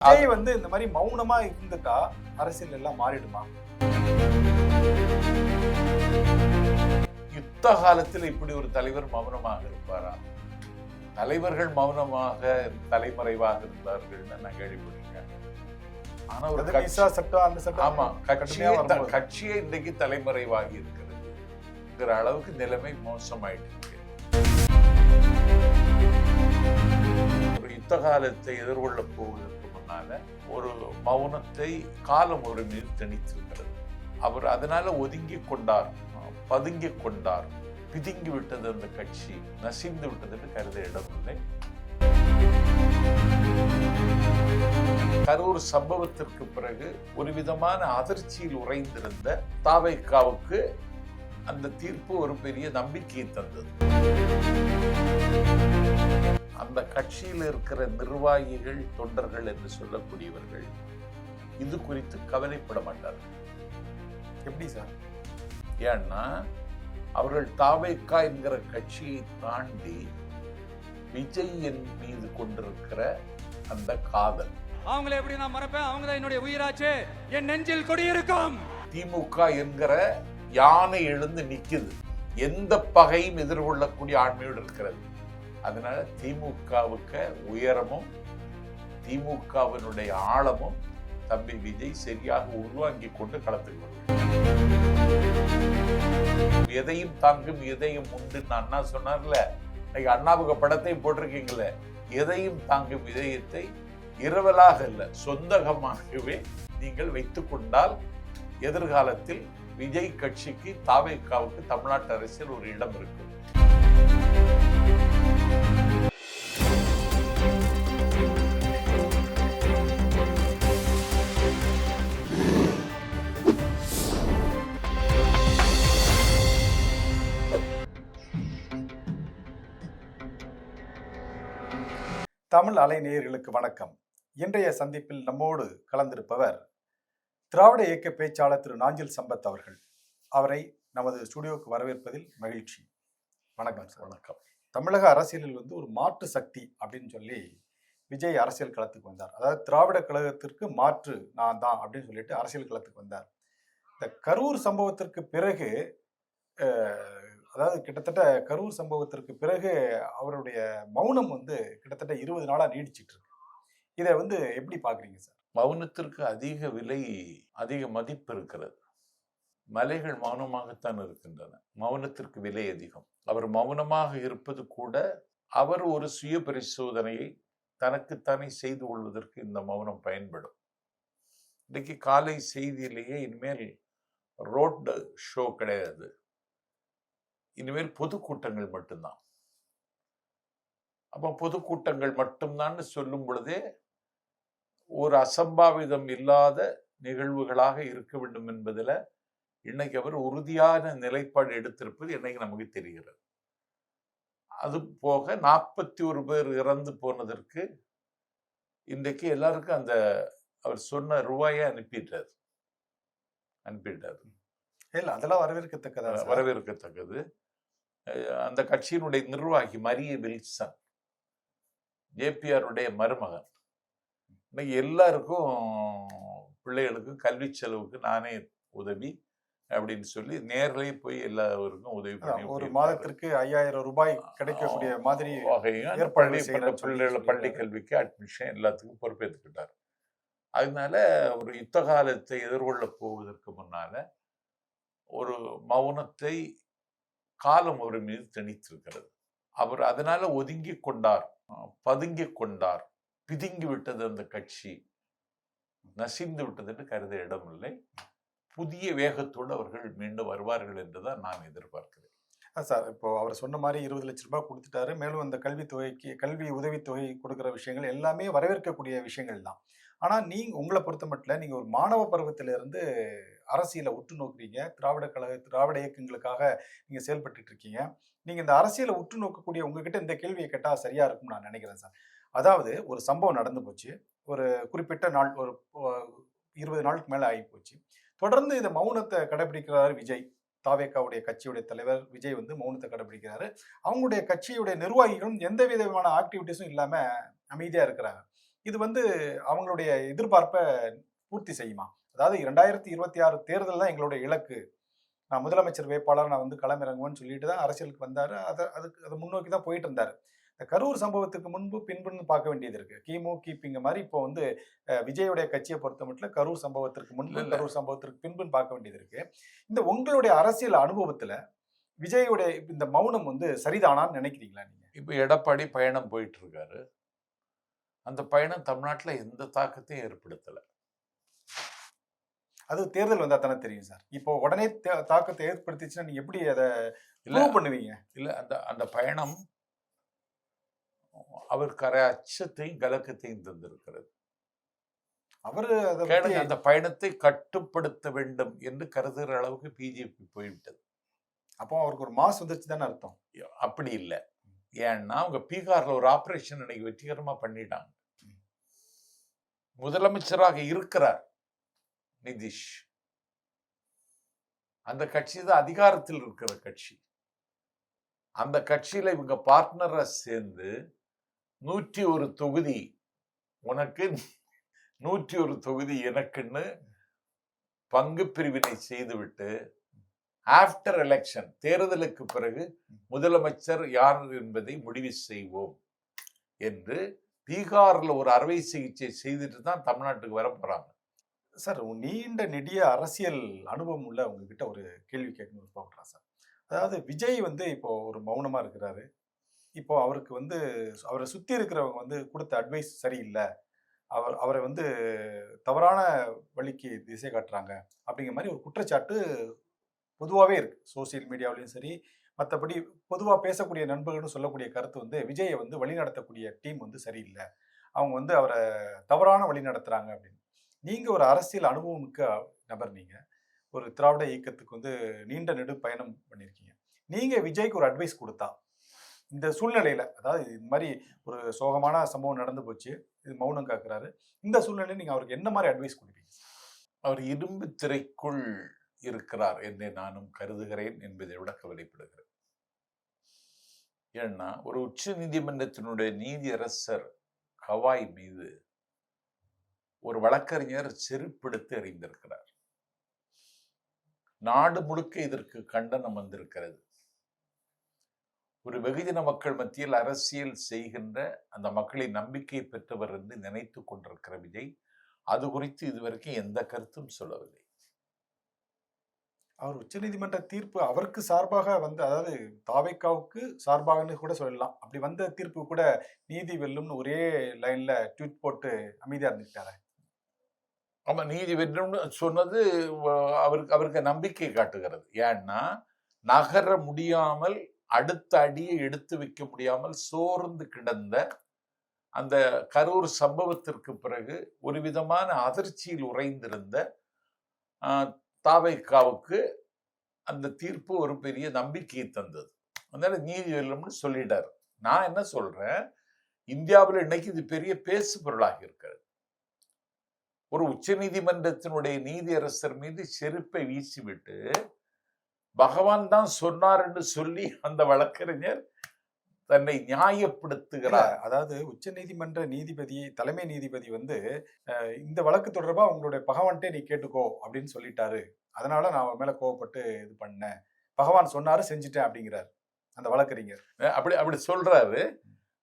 விஜய் வந்து இந்த மாதிரி மௌனமா இருந்துட்டா அரசியல் எல்லாம் மாறிடுமா? யுத்த காலத்தில் இப்படி ஒரு தலைவர் மௌனமாக இருப்பாரா? தலைவர்கள் மௌனமாக தலைமறைவாக இருந்தார்கள்னு நான் கேள்விப்பட்டிருக்கேன். ஆனா ஒரு அது ஆமா கட்சியே. கட்சியே இன்னைக்கு தலைமறைவாகி இருக்கிறது அளவுக்கு நிலைமை மோசமாயிட்டு இருக்கு ஒரு யுத்த காலத்தை எதிர்கொள்ள போவதற்கு முன்னால ஒரு மௌனத்தை காலம் ஒரு மீது திணித்திருக்கிறது அவர் அதனால ஒதுங்கி கொண்டார் பதுங்கி கொண்டார் பிதுங்கி விட்டது அந்த கட்சி நசிந்து விட்டது என்று கருத இடமில்லை. கரூர் சம்பவத்திற்கு பிறகு ஒரு விதமான அதிர்ச்சியில் உறைந்திருந்த தாவைக்காவுக்கு அந்த தீர்ப்பு ஒரு பெரிய நம்பிக்கையை தந்தது. அந்த கட்சியில் இருக்கிற நிர்வாகிகள் தொண்டர்கள் என்று சொல்லக்கூடியவர்கள் இது குறித்து கவலைப்பட மாட்டார்கள். எப்படி சார்? ஏன்னா அவர்கள் தாவைக்கா என்கிற கட்சியை தாண்டி விஜய் என் மீது கொண்டிருக்கிற அந்த காதல். அவங்கள எப்படி நான் மறப்பேன்? அவங்க தான் என்னுடைய உயிராச்சு. என் நெஞ்சில் கொடியிருக்கும் திமுக என்கிற யானை எழுந்து நிக்குது. எந்த பகையும் எதிர்கொள்ளக்கூடிய ஆண்மையோடு இருக்கிறது. அதனால திமுகவுக்கு உயரமும் திமுகவினுடைய ஆழமும் தம்பி விஜய் சரியாக உள்வாங்கி கொண்டு களத்துக்கு எதையும் தாங்கும் எதையும் உண்டு அண்ணா சொன்னார்ல. இன்னைக்கு அண்ணாவுக்கு படத்தையும் போட்டிருக்கீங்களே. எதையும் தாங்கும் இதயத்தை இரவலாக இல்லை சொந்தகமாகவே நீங்கள் வைத்து கொண்டால் எதிர்காலத்தில் விஜய் கட்சிக்கு தாவேக்காவுக்கு தமிழ்நாட்டு அரசியல் ஒரு இடம் இருக்கும். தமிழ் அலை நேயர்களுக்கு வணக்கம். இன்றைய சந்திப்பில் நம்மோடு கலந்திருப்பவர் திராவிட இயக்க பேச்சாளர் திரு நாஞ்சில் சம்பத் அவர்கள். அவரை நமது ஸ்டுடியோவுக்கு வரவேற்பதில் மகிழ்ச்சி. வணக்கம் சார். வணக்கம். தமிழக அரசியலில் வந்து ஒரு மாற்று சக்தி அப்படின்னு சொல்லி விஜய் அரசியல் களத்துக்கு வந்தார். அதாவது திராவிட கழகத்திற்கு மாற்று நான் தான் அப்படின்னு சொல்லிட்டு அரசியல் களத்துக்கு வந்தார். இந்த கரூர் சம்பவத்திற்கு பிறகு அதாவது கிட்டத்தட்ட கரூர் சம்பவத்திற்கு பிறகு அவருடைய மௌனம் வந்து கிட்டத்தட்ட இருபது நாளாக நீடிச்சிட்டு இருக்கு. இதை வந்து எப்படி பார்க்குறீங்க சார்? மௌனத்திற்கு அதிக விலை அதிக மதிப்பு இருக்கிறது. மலைகள் மௌனமாகத்தான் இருக்கின்றன. மௌனத்திற்கு விலை அதிகம். அவர் மௌனமாக இருப்பது கூட அவர் ஒரு சுய பரிசோதனையை தனக்குத்தானே செய்து கொள்வதற்கு இந்த மௌனம் பயன்படும். இன்றைக்கு காலை செய்தியிலேயே இனிமேல் ரோட் ஷோ கிடையாது. இனிமேல் பொதுக்கூட்டங்கள் மட்டும்தான். அப்போ பொதுக்கூட்டங்கள் மட்டும்தான்னு சொல்லும் பொழுதே ஒரு அசம்பாவிதம் இல்லாத நிகழ்வுகளாக இருக்க வேண்டும் என்பதில் இன்னைக்கு அவர் உறுதியான நிலைப்பாடு எடுத்திருப்பது இன்னைக்கு நமக்கு தெரிகிறது. அது போக நாற்பத்தி ஒரு பேர் இறந்து போனதற்கு இன்றைக்கு எல்லாருக்கும் அந்த அவர் சொன்ன ரூபாயை அனுப்பிட்டார் அனுப்பிட்டார் இல்ல அதெல்லாம் வரவேற்கத்தக்கதா சார்? வரவேற்கத்தக்கது. அந்த கட்சியினுடைய நிர்வாகி மரிய வில்சன் ஜேபிஆருடைய மருமகன் இன்னைக்கு எல்லாருக்கும் பிள்ளைகளுக்கும் கல்வி செலவுக்கு நானே உதவி அப்படின்னு சொல்லி நேர்லயே போய் எல்லாருக்கும் உதவி பண்ணி ஒரு. மாதத்திற்கு ஐயாயிரம் ரூபாய் கிடைக்கக்கூடிய மாதிரி ஏற்பாடு பிள்ளைகள பள்ளி. கல்விக்கு அட்மிஷன் எல்லாத்துக்கும் பொறுப்பேற்றுக்கிட்டார் அதனால ஒரு யுத்த காலத்தை எதிர்கொள்ள போவதற்கு முன்னால ஒரு மௌனத்தை காலம் அவர் மீது திணித்திருக்கிறது. அவர் அதனால ஒதுங்கி கொண்டார். பதுங்கி கொண்டார். பிதுங்கி விட்டது அந்த கட்சி. நசிந்து விட்டது என்று கருத இடமில்லை. புதிய வேகத்தோடு அவர்கள் மீண்டும் வருவார்கள் என்றுதான் நான் எதிர்பார்க்கிறேன். சார் இப்போ அவர் சொன்ன மாதிரி இருபது லட்ச ரூபாய் கொடுத்துட்டாரு. மேலும் அந்த கல்வித்தொகைக்கு கல்வி உதவித்தொகை கொடுக்குற விஷயங்கள் எல்லாமே வரவேற்கக்கூடிய விஷயங்கள் தான். ஆனால் நீங்க உங்களை பொறுத்த மட்டும் நீங்க ஒரு மாணவ பருவத்திலிருந்து அரசியலை உற்று நோக்குறீங்க. திராவிட கழக திராவிட இயக்கங்களுக்காக நீங்கள் செயல்பட்டு இருக்கீங்க நீங்கள் இந்த அரசியலை உற்று நோக்கக்கூடிய உங்ககிட்ட இந்த கேள்வியை கேட்டால் சரியா இருக்கும்னு நான் நினைக்கிறேன் சார். அதாவது ஒரு சம்பவம் நடந்து போச்சு. ஒரு குறிப்பிட்ட நாள் ஒரு இருபது நாளுக்கு மேலே ஆகி போச்சு. தொடர்ந்து இந்த மௌனத்தை கடைபிடிக்கிறார் விஜய். தாவேக்காவுடைய கட்சியுடைய தலைவர் விஜய் வந்து மௌனத்தை கடைபிடிக்கிறாரு. அவங்களுடைய கட்சியுடைய நிர்வாகிகளும் எந்த விதமான ஆக்டிவிட்டிஸும் இல்லாமல் அமைதியாக இருக்கிறாங்க. இது வந்து அவங்களுடைய எதிர்பார்ப்பை பூர்த்தி செய்யுமா? அதாவது இரண்டாயிரத்தி இருபத்தி ஆறு தேர்தல் தான் எங்களுடைய இலக்கு. நான் முதலமைச்சர் வேட்பாளர் நான் வந்து களமிறங்குவேன்னு சொல்லிட்டு தான் அரசியலுக்கு வந்தாரு. அதை அதுக்கு அதை முன்னோக்கி தான் போயிட்டு இருந்தாரு. இந்த கரூர் சம்பவத்துக்கு முன்பு பின்புன்னு பார்க்க வேண்டியது இருக்கு. கிமு கிபிங்க மாதிரி இப்போ வந்து விஜயோடைய கட்சியை பொறுத்த மட்டும் கரூர் சம்பவத்திற்கு முன்பு. கரூர் சம்பவத்திற்கு பின்புன்னு பார்க்க வேண்டியது இருக்கு. இந்த உங்களுடைய அரசியல் அனுபவத்துல விஜயோடைய இந்த மௌனம் வந்து சரிதானான்னு நினைக்கிறீங்களா நீங்க? இப்போ எடப்பாடி பயணம் போயிட்டு இருக்காரு. அந்த பயணம் தமிழ்நாட்டுல எந்த தாக்கத்தையும் ஏற்படுத்தல. அது தேர்தல் வந்தா தானே தெரியும் சார். இப்போ உடனே தாக்கத்தை ஏற்படுத்திச்சுன்னா நீங்க எப்படி அதை இல்ல. பண்ணுவீங்க? இல்ல அந்த அந்த பயணம் அவருக்கு அரை அச்சத்தையும் கலக்கத்தையும் தந்திருக்கிறது. அவரு அந்த பயணத்தை கட்டுப்படுத்த வேண்டும் என்று கருதுகிற அளவுக்கு பிஜேபி போய்விட்டது. அப்போ அவருக்கு ஒரு மாஸ் வந்துருச்சு தானே அர்த்தம். அப்படி இல்லை. ஏன்னா அவங்க பீகார்ல ஒரு ஆபரேஷன் இன்னைக்கு வெற்றிகரமா பண்ணிட்டாங்க. முதலமைச்சராக இருக்கிறார். நிதிஷ். அந்த கட்சி தான் அதிகாரத்தில் இருக்கிற கட்சி. அந்த கட்சியில இவங்க பார்ட்னரா சேர்ந்து நூற்றி ஒரு தொகுதி உனக்கு நூற்றி ஒரு தொகுதி எனக்குன்னு பங்கு பிரிவினை செய்துவிட்டு ஆஃப்டர் எலெக்ஷன் தேர்தலுக்கு பிறகு முதலமைச்சர் யார் என்பதை முடிவு செய்வோம் என்று பீகாரில் ஒரு அறுவை சிகிச்சை செய்துட்டு தான் தமிழ்நாட்டுக்கு வர போகிறாங்க சார் நீண்ட நெடிய அரசியல் அனுபவம் உள்ள உங்ககிட்ட ஒரு கேள்வி கேட்கணும் விருப்பப்படுறேன் சார். அதாவது விஜய் வந்து இப்போ ஒரு மௌனமாக இருக்கிறாரு. இப்போ அவருக்கு வந்து அவரை சுற்றி இருக்கிறவங்க வந்து கொடுத்த அட்வைஸ் சரியில்லை. அவர் அவரை வந்து தவறான வழிக்கு திசை காட்டுறாங்க. அப்படிங்கிற மாதிரி ஒரு குற்றச்சாட்டு பொதுவாகவே இருக்கு. சோசியல் மீடியாவிலையும் சரி மற்றபடி பொதுவாக பேசக்கூடிய நண்பர்கள்னு சொல்லக்கூடிய கருத்து வந்து விஜயை வந்து வழிநடத்தக்கூடிய டீம் வந்து சரியில்லை. அவங்க வந்து அவரை தவறான வழி நடத்துகிறாங்க அப்படின்னு. நீங்க ஒரு அரசியல் அனுபவம் மிக்க நபர் நீங்க. ஒரு திராவிட இயக்கத்துக்கு வந்து நீண்ட நெடு பயணம் பண்ணியிருக்கீங்க நீங்க விஜய்க்கு ஒரு அட்வைஸ் கொடுத்தா இந்த சூழ்நிலையில அதாவது இது மாதிரி ஒரு சோகமான சம்பவம் நடந்து போச்சு இது மௌனம் காக்குறாரு இந்த சூழ்நிலையில நீங்க அவருக்கு என்ன மாதிரி அட்வைஸ் கொடுப்பீங்க? அவர் இரும்பு திரைக்குள் இருக்கிறார் என்னை நானும் கருதுகிறேன் என்பதை விட கவலைப்படுகிறேன். ஏன்னா ஒரு உச்ச நீதிமன்றத்தினுடைய நீதியரசர் கவாய் மீது ஒரு வழக்கறிஞர் செருப்பெடுத்து எறிந்திருக்கிறார். நாடு முழுக்க இதற்கு கண்டனம் வந்திருக்கிறது. ஒரு வெகுஜன மக்கள் மத்தியில் அரசியல் செய்கின்ற அந்த மக்களின் நம்பிக்கை பெற்றவர் என்று நினைத்து கொண்டிருக்கிற விஜய் அது குறித்து இதுவரைக்கும் எந்த கருத்தும் சொல்லவில்லை. அவர் உச்சநீதிமன்ற தீர்ப்பு அவருக்கு சார்பாக வந்து அதாவது தாவைக்காவுக்கு சார்பாகன்னு கூட சொல்லலாம். அப்படி வந்த தீர்ப்பு கூட நீதி வெல்லும்னு ஒரே லைன்ல ட்வீட் போட்டு அமைதியா இருந்துக்கிட்டாரு ஆமா நீதி வென்றும்னு சொன்னது அவருக்கு அவருக்கு நம்பிக்கை காட்டுகிறது. ஏன்னா நகர முடியாமல் அடுத்த அடியை எடுத்து வைக்க முடியாமல் சோர்ந்து கிடந்த அந்த கரூர் சம்பவத்திற்கு பிறகு ஒரு விதமான அதிர்ச்சியில் உறைந்திருந்த தாவைக்காவுக்கு அந்த தீர்ப்பு ஒரு பெரிய நம்பிக்கையை தந்தது. அதனால நீதி வெல்லும்னு சொல்லிட்டார். நான் என்ன சொல்றேன்? இந்தியாவில் இன்னைக்கு இது பெரிய பேசு பொருளாகி இருக்கிறது. ஒரு உச்சநீதிமன்றத்தினுடைய நீதியரசர் மீது செருப்பை வீசிவிட்டு பகவான் தான் சொன்னார் என்று சொல்லி அந்த வழக்கறிஞர் தன்னை நியாயப்படுத்துகிறார். அதாவது உச்சநீதிமன்ற நீதிபதி தலைமை நீதிபதி வந்து இந்த வழக்கு தொடர்பா உங்களுடைய பகவான்ட்டே நீ கேட்டுக்கோ அப்படின்னு சொல்லிட்டாரு. அதனால நான் அவன் மேல கோவப்பட்டு இது பண்ணேன். பகவான் சொன்னாரு செஞ்சுட்டேன் அப்படிங்கிறார் அந்த வழக்கறிஞர். அப்படி அப்படி சொல்றாரு.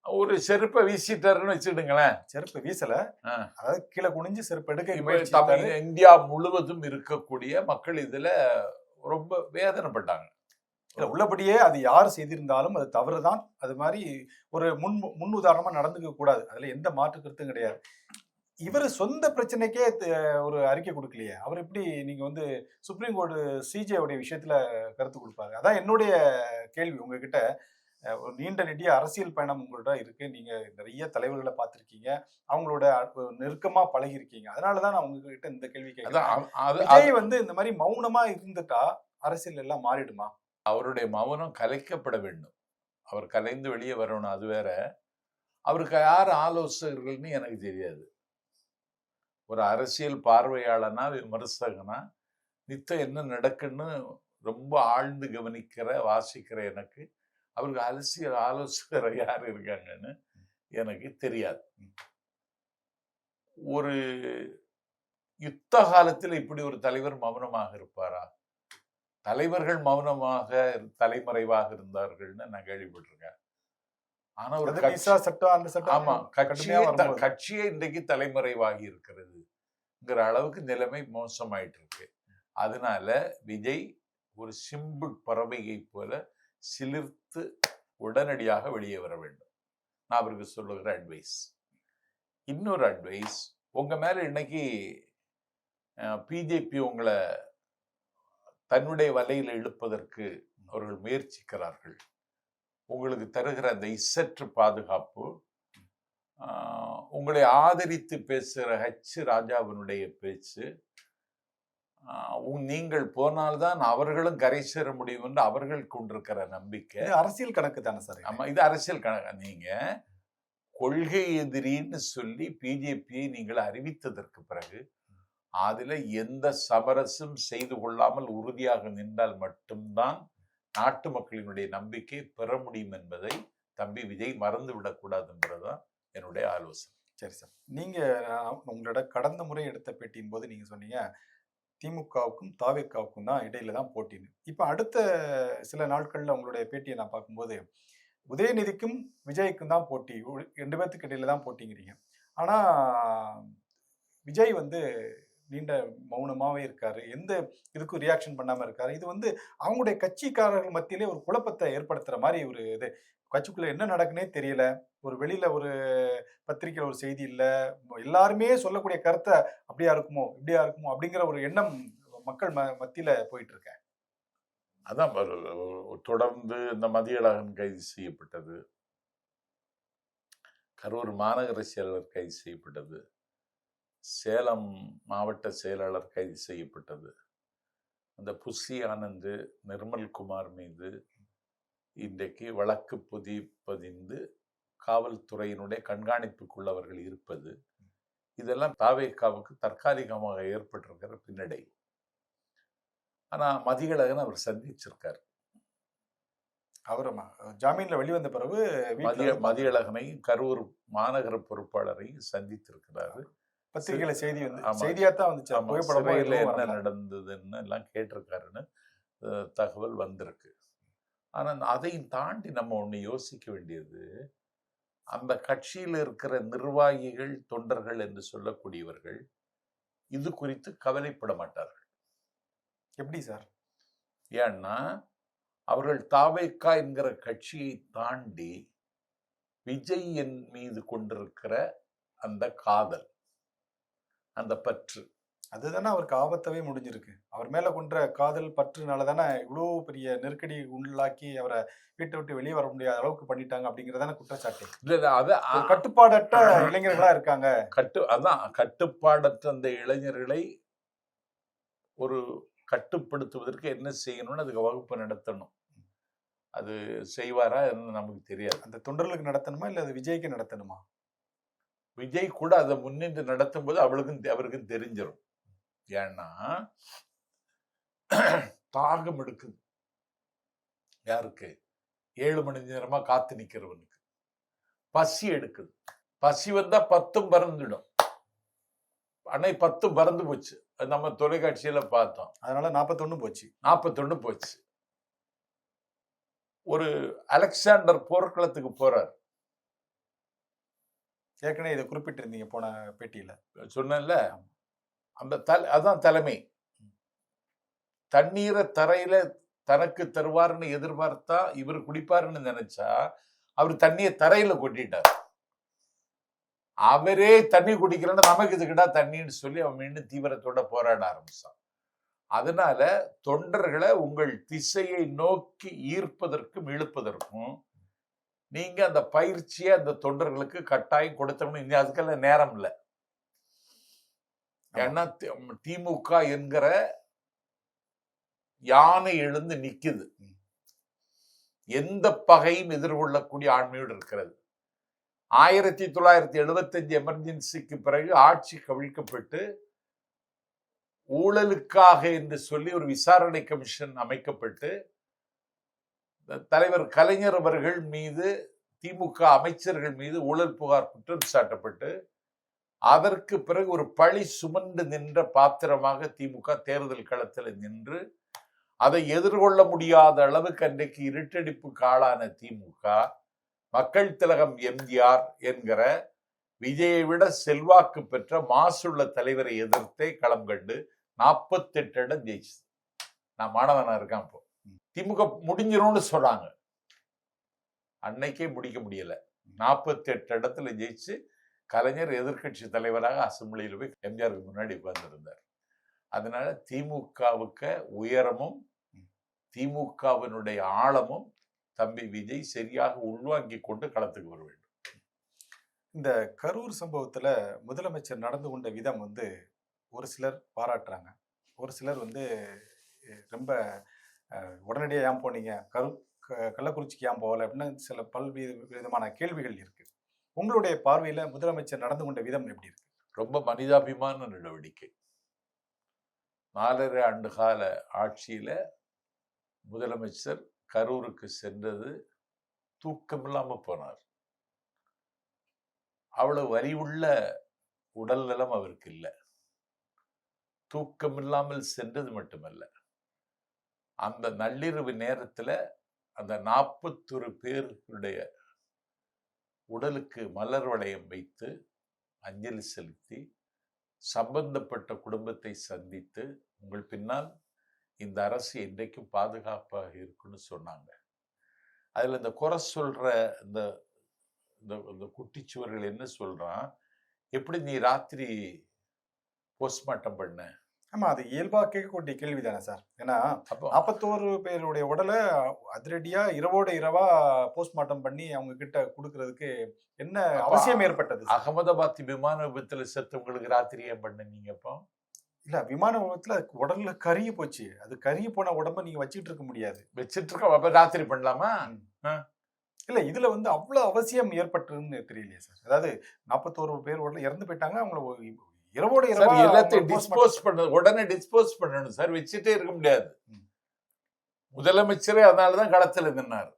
ஒரு செருப்பை வீசிட்டாருன்னு வச்சுடுங்களேன் செருப்பு வீசல. அதாவது கீழே குனிஞ்சு செருப்பு எடுக்க தமிழ். இந்தியா முழுவதும் இருக்கக்கூடிய மக்கள் இதுல ரொம்ப வேதனைப்பட்டாங்க. இல்ல, உள்ளபடியே அது யார் செய்திருந்தாலும் அது தவறுதான். அது மாதிரி ஒரு முன் முன் உதாரணமா நடந்துக்க கூடாது. அதுல எந்த மாற்று கருத்தும் கிடையாது. இவர் சொந்த பிரச்சனைக்கே ஒரு அறிக்கை கொடுக்கலையே. அவர் எப்படி நீங்க வந்து சுப்ரீம் கோர்ட்டு சிஜே உடைய விஷயத்துல கருத்து கொடுப்பாரு? அதான் என்னுடைய கேள்வி உங்ககிட்ட. ஒரு நீண்ட நெடிய அரசியல் பயணம் உங்கள்ட்ட இருக்கு. நீங்க நிறைய தலைவர்களை பார்த்திருக்கீங்க. அவங்களோட நெருக்கமா பழகி இருக்கீங்க அதனாலதான் நான் உங்ககிட்ட இந்த கேள்வி கேட்கிறேன் வந்து இந்த மாதிரி மௌனமா இருந்துட்டா அரசியல் எல்லாம் மாறிடுமா? அவருடைய மௌனம் கலைக்கப்பட வேண்டும். அவர் கலைந்து வெளியே வரணும் அது வேற. அவருக்கு யார் ஆலோசகர்கள்னு எனக்கு தெரியாது. ஒரு அரசியல் பார்வையாளனா விமர்சகனா நித்தம் என்ன நடக்குன்னு ரொம்ப ஆழ்ந்து கவனிக்கிற வாசிக்கிற எனக்கு அவருக்கு அரசியல் ஆலோசகர் யார் இருக்காங்கன்னு எனக்கு தெரியாது. ஒரு யுத்த காலத்தில் இப்படி ஒரு தலைவர் மௌனமாக இருப்பாரா? தலைவர்கள் மௌனமாக தலைமறைவாக இருந்தார்கள்னு நான் கேள்விப்பட்டிருக்கேன். ஆனா ஒரு ஆமா. கட்சியே இன்றைக்கு தலைமறைவாகி இருக்கிறதுங்கிற அளவுக்கு நிலைமை மோசமாயிட்டு இருக்கு அதனால விஜய் ஒரு சிம்பிள் பறவையை போல சிலிர்த்து உடனடியாக வெளியே வர வேண்டும். நான் அவருக்கு சொல்லுகிற அட்வைஸ் இன்னொரு அட்வைஸ் உங்கள் மேலே இன்னைக்கு பிஜேபி உங்களை தன்னுடைய வலையில் இழுப்பதற்கு அவர்கள் முயற்சிக்கிறார்கள். உங்களுக்கு தருகிற அந்த இசற்று பாதுகாப்பு உங்களை ஆதரித்து பேசுகிற ஹச் ராஜாவினுடைய பேச்சு நீங்கள் போனால்தான் அவர்களும் கரை சேர முடியும் என்று அவர்கள் கொண்டிருக்கிற நம்பிக்கை. அரசியல் கணக்கு தானே சார்? ஆமா இது அரசியல் கணக்கு. நீங்க கொள்கை எதிரின்னு சொல்லி பிஜேபியை நீங்கள் அறிவித்ததற்கு பிறகு அதுல எந்த சமரசும் செய்து கொள்ளாமல் உறுதியாக நின்றால் மட்டும்தான் நாட்டு மக்களினுடைய நம்பிக்கை பெற முடியும் என்பதை தம்பி விஜய் மறந்து விடக்கூடாது என்பதுதான் என்னுடைய ஆலோசனை. சரி சார். நீங்க அஹ், உங்களோட கடந்த முறை எடுத்த பேட்டியின் போது நீங்க சொன்னீங்க திமுகவுக்கும் தாவேக்காவுக்கும் தான் இடையில தான் போட்டின்னு இப்போ அடுத்த சில நாட்களில் உங்களுடைய பேட்டியை நான் பார்க்கும்போது உதயநிதிக்கும் விஜய்க்கும் தான் போட்டி. ரெண்டு பேர்த்துக்கு இடையில தான் போட்டிங்கிறீங்க. ஆனால் விஜய் வந்து நீண்ட மௌனமாவே இருக்காரு. எந்த இதுக்கும் ரியாக்ஷன் பண்ணாம இருக்காரு. இது வந்து அவங்களுடைய கட்சிக்காரர்கள் மத்தியிலே ஒரு குழப்பத்தை ஏற்படுத்துற மாதிரி ஒரு இது. கட்சிக்குள்ள என்ன நடக்குன்னே தெரியல. ஒரு வெளியில ஒரு பத்திரிக்கையில் ஒரு செய்தி இல்லை. எல்லாருமே சொல்லக்கூடிய கருத்தை அப்படியா இருக்குமோ இப்படியா இருக்குமோ அப்படிங்கிற ஒரு எண்ணம் மக்கள் ம மத்தியில போயிட்டு இருக்க அதான் தொடர்ந்து இந்த மதியழகன் கைது செய்யப்பட்டது. கரூர் மாநகர செயலர் கைது செய்யப்பட்டது. சேலம் மாவட்ட செயலாளர் கைது செய்யப்பட்டது. அந்த புஷி ஆனந்த் நிர்மல்குமார் மீது இன்றைக்கு வழக்கு பொதி பதிந்து காவல்துறையினுடைய கண்காணிப்புக்குள் அவர்கள் இருப்பது இதெல்லாம் தாவேக்காவுக்கு தற்காலிகமாக ஏற்பட்டிருக்கிற பின்னடை. ஆனா மதியழகன் அவர் சந்திச்சிருக்கார். அவர் ம- ஜாமீன்ல வெளிவந்த பிறகு மதிய மதியழகனையும் கரூர் மாநகர பொறுப்பாளரையும் சந்தித்திருக்கிறாரு. பத்திரிகையில செய்தி வந்து. செய்தியா தான் வந்துச்சு. புகைப்படமா என்ன. நடந்ததுன்னு எல்லாம் கேட்டிருக்காருன்னு தகவல் வந்திருக்கு. ஆனா அதையும் தாண்டி நம்ம ஒண்ணு யோசிக்க வேண்டியது அந்த கட்சியில் இருக்கிற நிர்வாகிகள் தொண்டர்கள் என்று சொல்லக்கூடியவர்கள் இது குறித்து கவலைப்பட மாட்டார்கள். எப்படி சார்? ஏன்னா அவர்கள் தாவேக்கா என்கிற கட்சியை தாண்டி விஜய் என் மீது கொண்டிருக்கிற அந்த காதல். அந்த பற்று. அதுதானே அவருக்கு ஆபத்தாவே முடிஞ்சிருக்கு. அவர் மேல கொண்ட காதல் பற்றுனால தானே இவ்வளோ பெரிய நெருக்கடி உள்ளாக்கி அவரை வீட்டை விட்டு வெளியே வர முடியாத அளவுக்கு பண்ணிட்டாங்க அப்படிங்கறதான குற்றச்சாட்டு. இல்ல அத கட்டுப்பாடற்ற இளைஞர்களா இருக்காங்க. கட்டு அதான் கட்டுப்பாடற்ற அந்த இளைஞர்களை ஒரு கட்டுப்படுத்துவதற்கு என்ன செய்யணும்னு அதுக்கு வகுப்பு நடத்தணும். அது செய்வாரா நமக்கு தெரியாது. அந்த தொண்டர்களுக்கு நடத்தணுமா இல்ல அது விஜய்க்கு நடத்தணுமா? விஜய் கூட அதை முன்னின்று நடத்தும் போது அவளுக்கும் அவருக்கும் தெரிஞ்சிடும் ஏன்னா தாகம் எடுக்குது. யாருக்கு? ஏழு மணி நேரமா காத்து நிக்கிறவனுக்கு. பசி எடுக்குது. பசி வந்தா பத்தும் பறந்துடும். அன்னை பத்தும் பறந்து போச்சு. அது நம்ம தொலைக்காட்சியில பார்த்தோம். அதனால நாற்பத்தொன்னு போச்சு. நாற்பத்தொன்னு போச்சு. ஒரு அலெக்சாண்டர் போர்க்களத்துக்கு போறார். ஏற்கனவே இதை குறிப்பிட்டிருந்தீங்க போன பேட்டியில். சொன்னேன்ல அந்த தலை அதான் தலைமை. தண்ணீரை தரையில தனக்கு தருவார்னு எதிர்பார்த்தா இவர் குடிப்பாருன்னு நினைச்சா அவர் தண்ணியை தரையில கொட்டிட்டார். அவரே தண்ணி குடிக்கிறேன்னு நமக்கு இதுக்கிட்டா தண்ணின்னு சொல்லி அவன் மீண்டும் தீவிரத்தோட போராட ஆரம்பிச்சான். அதனால தொண்டர்களை உங்கள் திசையை நோக்கி ஈர்ப்பதற்கும் இழுப்பதற்கும் நீங்க அந்த பயிற்சியை அந்த தொண்டர்களுக்கு கட்டாயம் கொடுத்தோம்னு இனி அதுக்கெல்லாம் நேரம் இல்லை. ஏன்னா திமுக என்கிற யானை எழுந்து நிக்குது. எந்த பகையும் எதிர்கொள்ளக்கூடிய ஆண்மையோடு இருக்கிறது. ஆயிரத்தி தொள்ளாயிரத்தி எழுபத்தஞ்சு எமர்ஜென்சிக்கு பிறகு ஆட்சி கவிழ்க்கப்பட்டு ஊழலுக்காக என்று சொல்லி ஒரு விசாரணை கமிஷன் அமைக்கப்பட்டு தலைவர் கலைஞர் அவர்கள் மீது திமுக அமைச்சர்கள் மீது ஊழல் புகார் குற்றம் சாட்டப்பட்டு அதற்கு பிறகு ஒரு பழி சுமந்து நின்ற பாத்திரமாக திமுக தேர்தல் களத்தில் நின்று அதை எதிர்கொள்ள முடியாத அளவுக்கு அன்றைக்கு இருட்டடிப்புக்கு ஆளான திமுக மக்கள் திலகம் எம்ஜிஆர் என்கிற விஜயை விட செல்வாக்கு பெற்ற மாசுள்ள தலைவரை எதிர்த்தே களம் கண்டு நாற்பத்தெட்டு இடம் ஜெயிச்சு நான் மாணவனாக இருக்கேன் இப்போ திமுக முடிஞ்சிடும்னு சொன்னாங்க அன்னைக்கே முடிக்க முடியல. நாற்பத்தெட்டு இடத்துல ஜெயிச்சு கலைஞர் எதிர்க்கட்சி தலைவராக அசம்பிளியில் போய் எம்ஜிஆருக்கு முன்னாடி உட்கார்ந்துருந்தார். அதனால திமுகவுக்கு உயரமும் திமுகவினுடைய ஆழமும் தம்பி விஜய் சரியாக உள்வாங்கி கொண்டு களத்துக்கு வர வேண்டும். இந்த கரூர் சம்பவத்தில் முதலமைச்சர் நடந்து கொண்ட விதம் வந்து ஒரு சிலர் பாராட்டுறாங்க. ஒரு சிலர் வந்து ரொம்ப உடனடியாக ஏன் போனீங்க கரு க- கள்ளக்குறிச்சிக்கு ஏன் போகல அப்படின்னு சில பல்வேறு விதமான கேள்விகள் இருக்குது உங்களுடைய பார்வையில் முதலமைச்சர் நடந்து கொண்ட விதம் எப்படி இருக்கு? ரொம்ப மனிதாபிமான நடவடிக்கை. நாலரை ஆண்டு கால ஆட்சியில முதலமைச்சர் கரூருக்கு சென்றது தூக்கமில்லாமல் போனார். அவ்வளவு வலிவுள்ள உடல் நலம் அவருக்கு இல்லை. தூக்கமில்லாமல் சென்றது மட்டுமல்ல. அந்த நள்ளிரவு நேரத்தில் அந்த நாற்பத்தொரு பேருடைய உடலுக்கு மலர் வளையம் வைத்து அஞ்சலி செலுத்தி சம்பந்தப்பட்ட குடும்பத்தை சந்தித்து உங்கள் பின்னால் இந்த அரசு என்றைக்கும் பாதுகாப்பாக இருக்குன்னு சொன்னாங்க. அதில் இந்த குறை சொல்கிற இந்த இந்த இந்த குட்டிச்சுவர்கள் என்ன சொல்கிறான் எப்படி நீ ராத்திரி போஸ்ட்மார்ட்டம் பண்ண? ஆமா அது இயல்பா கேட்கக்கூடிய கேள்வி தானே சார். ஏன்னா நாற்பத்தோரு பேருடைய உடலை அதிரடியா இரவோட இரவா போஸ்ட்மார்ட்டம் பண்ணி அவங்க கிட்ட கொடுக்கறதுக்கு என்ன அவசியம் ஏற்பட்டது? அகமதாபாத் விமான விபத்துல செத்தவங்களுக்கு ராத்திரி ஏன் பண்ண நீங்க அப்போ? இல்ல விமான விபத்துல உடல்ல கருகி போச்சு. அது கருகி போன உடம்ப நீங்க வச்சுட்டு இருக்க முடியாது. வச்சிட்டு இருக்க அப்ப ராத்திரி பண்ணலாமா? இல்ல இதுல வந்து அவ்வளவு அவசியம் ஏற்பட்டுன்னு தெரியலையே சார். அதாவது நாற்பத்தோரு பேர் உடல இறந்து போயிட்டாங்க அவங்கள இரவோட இரவா எல்லாத்தையும் டிஸ்போஸ் பண்ண உடனே டிஸ்போஸ் பண்ணணும் சார் வச்சுட்டே இருக்க முடியாது. முதலமைச்சரே அதனாலதான் களத்துல நின்னார்.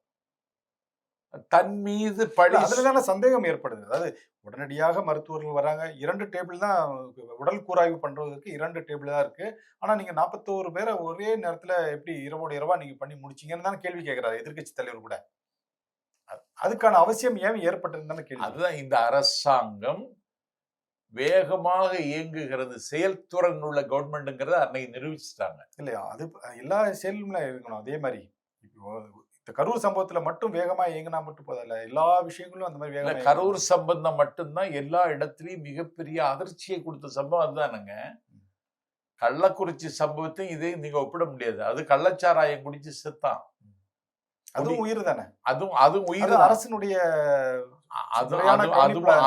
தன் மீது பழி அதுலதானே சந்தேகம் ஏற்படுது. அதாவது உடனடியாக மருத்துவர்கள் வராங்க. இரண்டு டேபிள் தான் உடல் கூராய்வு பண்றதுக்கு இரண்டு டேபிள் தான் இருக்கு. ஆனா நீங்க நாற்பத்தோரு பேரை ஒரே நேரத்துல எப்படி இரவோட இரவா நீங்க பண்ணி முடிச்சீங்கன்னு தானே கேள்வி கேட்கிறாரு எதிர்க்கட்சி தலைவர் கூட. அது- அதுக்கான அவசியம் ஏன் ஏற்பட்டதுன்னு தானே கேள்வி. அதுதான் இந்த அரசாங்கம் வேகமாக இயங்குகிறது. செயல்துறன் உள்ள கவர்மெண்ட்ங்கிறத அன்னைக்கு நிரூபிச்சிட்டாங்க. இல்லையா? அது எல்லா செயலுமே இருக்கணும். அதே மாதிரி இப்போ இந்த கரூர் சம்பவத்துல மட்டும் வேகமா இயங்கினா மட்டும் போதில்ல எல்லா விஷயங்களும் அந்த மாதிரி வேகமா கரூர் சம்பந்தம் மட்டும்தான் எல்லா இடத்துலயும் மிகப்பெரிய அதிர்ச்சியை கொடுத்த சம்பவம் அதுதானுங்க. கள்ளக்குறிச்சி சம்பவத்தையும் இதையும் நீங்க ஒப்பிட முடியாது. அது கள்ளச்சாராயம் குடிச்சு செத்தான். அதுவும் உயிர் தானே? அதுவும் அதுவும் உயிர் அரசினுடைய அதுவும்.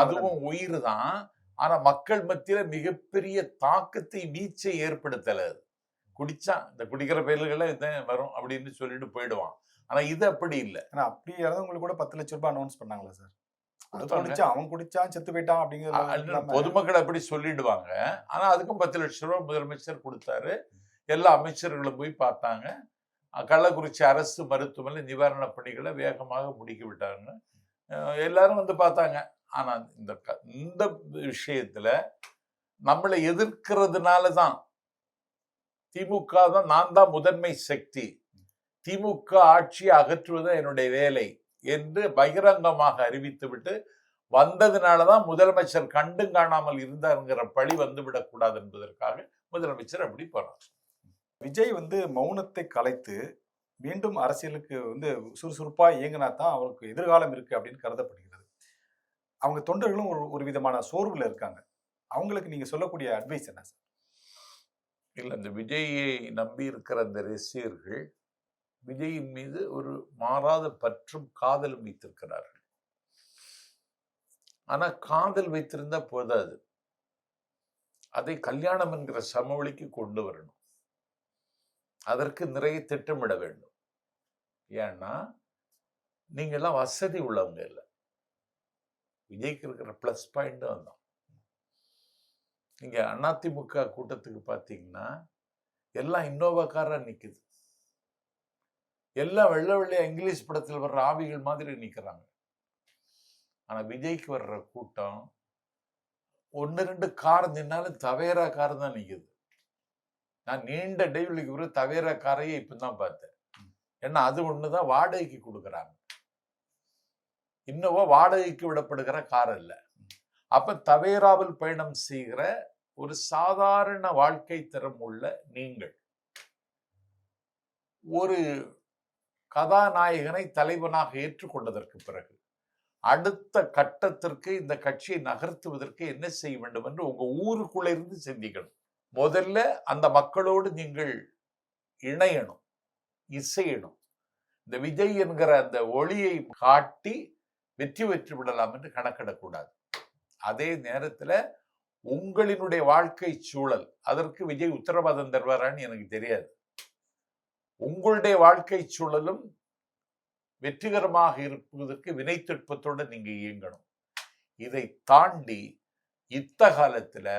அதுவும் உயிர் தான். ஆனா மக்கள் மத்தியில மிகப்பெரிய தாக்கத்தை வீச்சை ஏற்படுத்தல அது. குடிச்சான் இந்த குடிக்கிற பயல்களை இதான் வரும் அப்படின்னு சொல்லிட்டு போயிடுவான். ஆனா இது அப்படி இல்லை. ஏன்னா அப்படி இறந்தவங்களுக்கு கூட பத்து லட்ச ரூபாய் அனௌன்ஸ் பண்ணாங்களா சார். குடிச்சான் அவன் குடிச்சான் செத்து போயிட்டான் அ- அப்படிங்கிறது அல்ல, இல்லாம பொதுமக்கள் அப்படி சொல்லிடுவாங்க. ஆனா அதுக்கும் பத்து லட்சம் ரூபாய் முதலமைச்சர் கொடுத்தாரு. எல்லா அமைச்சர்களும் போய் பார்த்தாங்க. கள்ளக்குறிச்சி அரசு மருத்துவமனை நிவாரண பணிகளை வேகமாக முடுக்கி விட்டாங்க. எல்லாரும் வந்து பார்த்தாங்க. ஆனால் இந்த க- இந்த விஷயத்தில் நம்மளை எதிர்க்கிறதுனால தான் திமுக தான் நான் தான் முதன்மை சக்தி. திமுக ஆட்சியை அகற்றுவது என்னுடைய வேலை என்று பகிரங்கமாக அறிவித்துவிட்டு வந்ததுனால தான் முதலமைச்சர் கண்டும் காணாமல் இருந்தாருங்கிற பழி வந்துவிடக்கூடாது என்பதற்காக முதலமைச்சர் அப்படி போறார். விஜய் வந்து மௌனத்தை கலைத்து மீண்டும் அரசியலுக்கு வந்து சுறுசுறுப்பாக இயங்கினா தான் அவருக்கு எதிர்காலம் இருக்குது அப்படின்னு கருதப்படுகிறது. அவங்க தொண்டர்களும் ஒரு ஒரு விதமான சோர்வில் இருக்காங்க. அவங்களுக்கு நீங்கள் சொல்லக்கூடிய அட்வைஸ் என்ன சார் இல்லை இந்த விஜயை நம்பி இருக்கிற அந்த ரசிகர்கள் விஜயின் மீது ஒரு மாறாத பற்றும் காதலும் வைத்திருக்கிறார்கள். ஆனால் காதல் வைத்திருந்தா போதாது. அதை கல்யாணம் என்கிற சமவெளிக்கு கொண்டு வரணும். அதற்கு நிறைய திட்டமிட வேண்டும். ஏன்னா நீங்கள்லாம் வசதி உள்ளவங்க இல்லை. விஜய்க்கு இருக்கிற ப்ளஸ் பாயிண்ட்டும் அதுதான். நீங்கள் அதிமுக கூட்டத்துக்கு பார்த்தீங்கன்னா எல்லாம் இன்னோவா நிற்குது எல்லாம் வெள்ளை வெள்ளையா இங்கிலீஷ் படத்தில் வர்ற ஆவிகள் மாதிரி நிற்கிறாங்க ஆனால் விஜய்க்கு வர்ற கூட்டம் ஒன்று ரெண்டு கார் நின்னாலும் தவேரா கார் தான் நிற்குது நான் நீண்ட இடைவெளிக்கு பிறகு தவேரா காரையே இப்பதான் பார்த்தேன். ஏன்னா அது ஒண்ணுதான் வாடகைக்கு கொடுக்குறாங்க. இன்னவோ வாடகைக்கு விடப்படுகிற கார் அல்ல அப்ப தவேராவில் பயணம் செய்கிற ஒரு சாதாரண வாழ்க்கை தரம் உள்ள நீங்கள். ஒரு கதாநாயகனை தலைவனாக ஏற்றுக்கொண்டதற்கு பிறகு அடுத்த கட்டத்திற்கு இந்த கட்சியை நகர்த்துவதற்கு என்ன செய்ய வேண்டும் என்று உங்க ஊருக்குள்ள இருந்து சிந்திக்கணும். முதல்ல அந்த மக்களோடு நீங்கள் இணையணும் இசையணும். இந்த விஜய் என்கிற அந்த ஒளியை காட்டி வெற்றி பெற்று விடலாம் என்று கணக்கிடக்கூடாது. அதே நேரத்தில் உங்களினுடைய வாழ்க்கை சூழல் அதற்கு விஜய் உத்தரவாதம் தருவாரான்னு எனக்கு தெரியாது. உங்களுடைய வாழ்க்கை சூழலும் வெற்றிகரமாக இருப்பதற்கு வினைத்திற்பத்தோடு நீங்கள் இயங்கணும். இதை தாண்டி யுத்த காலத்தில்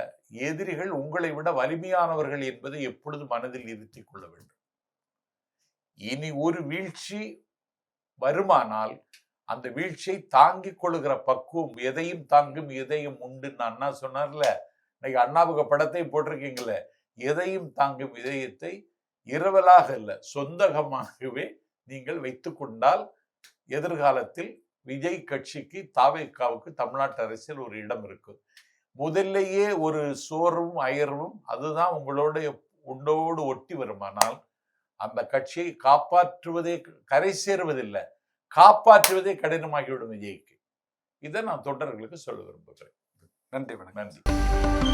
எதிரிகள் உங்களை விட வலிமையானவர்கள் என்பதை எப்பொழுது மனதில் இருத்திக் கொள்ள வேண்டும். இனி ஒரு வீழ்ச்சி வருமானால் அந்த வீழ்ச்சியை தாங்கிக் கொள்ளுகிற பக்குவம் எதையும் தாங்கும் எதையும் உண்டுன்னு அண்ணா சொன்னார்ல? இன்னைக்கு அண்ணாவுக்கு படத்தை போட்டிருக்கீங்களே எதையும் தாங்கும் இதயத்தை இரவலாக அல்ல சொந்தகமாகவே நீங்கள் வைத்து கொண்டால் எதிர்காலத்தில் விஜய் கட்சிக்கு தாவேக்காவுக்கு தமிழ்நாட்டு அரசியல் ஒரு இடம் இருக்கும். முதல்லையே ஒரு சோர்வும் அயர்வும் அதுதான் உங்களோட உண்டோடு ஒட்டி வருமானால் அந்த கட்சியை காப்பாற்றுவதே கரை சேருவதில்லை. காப்பாற்றுவதே கடினமாகிவிடும் விஜய்க்கு. இதை நான் தொண்டர்களுக்கு சொல்ல விரும்புகிறேன். நன்றி வணக்கம். நன்றி.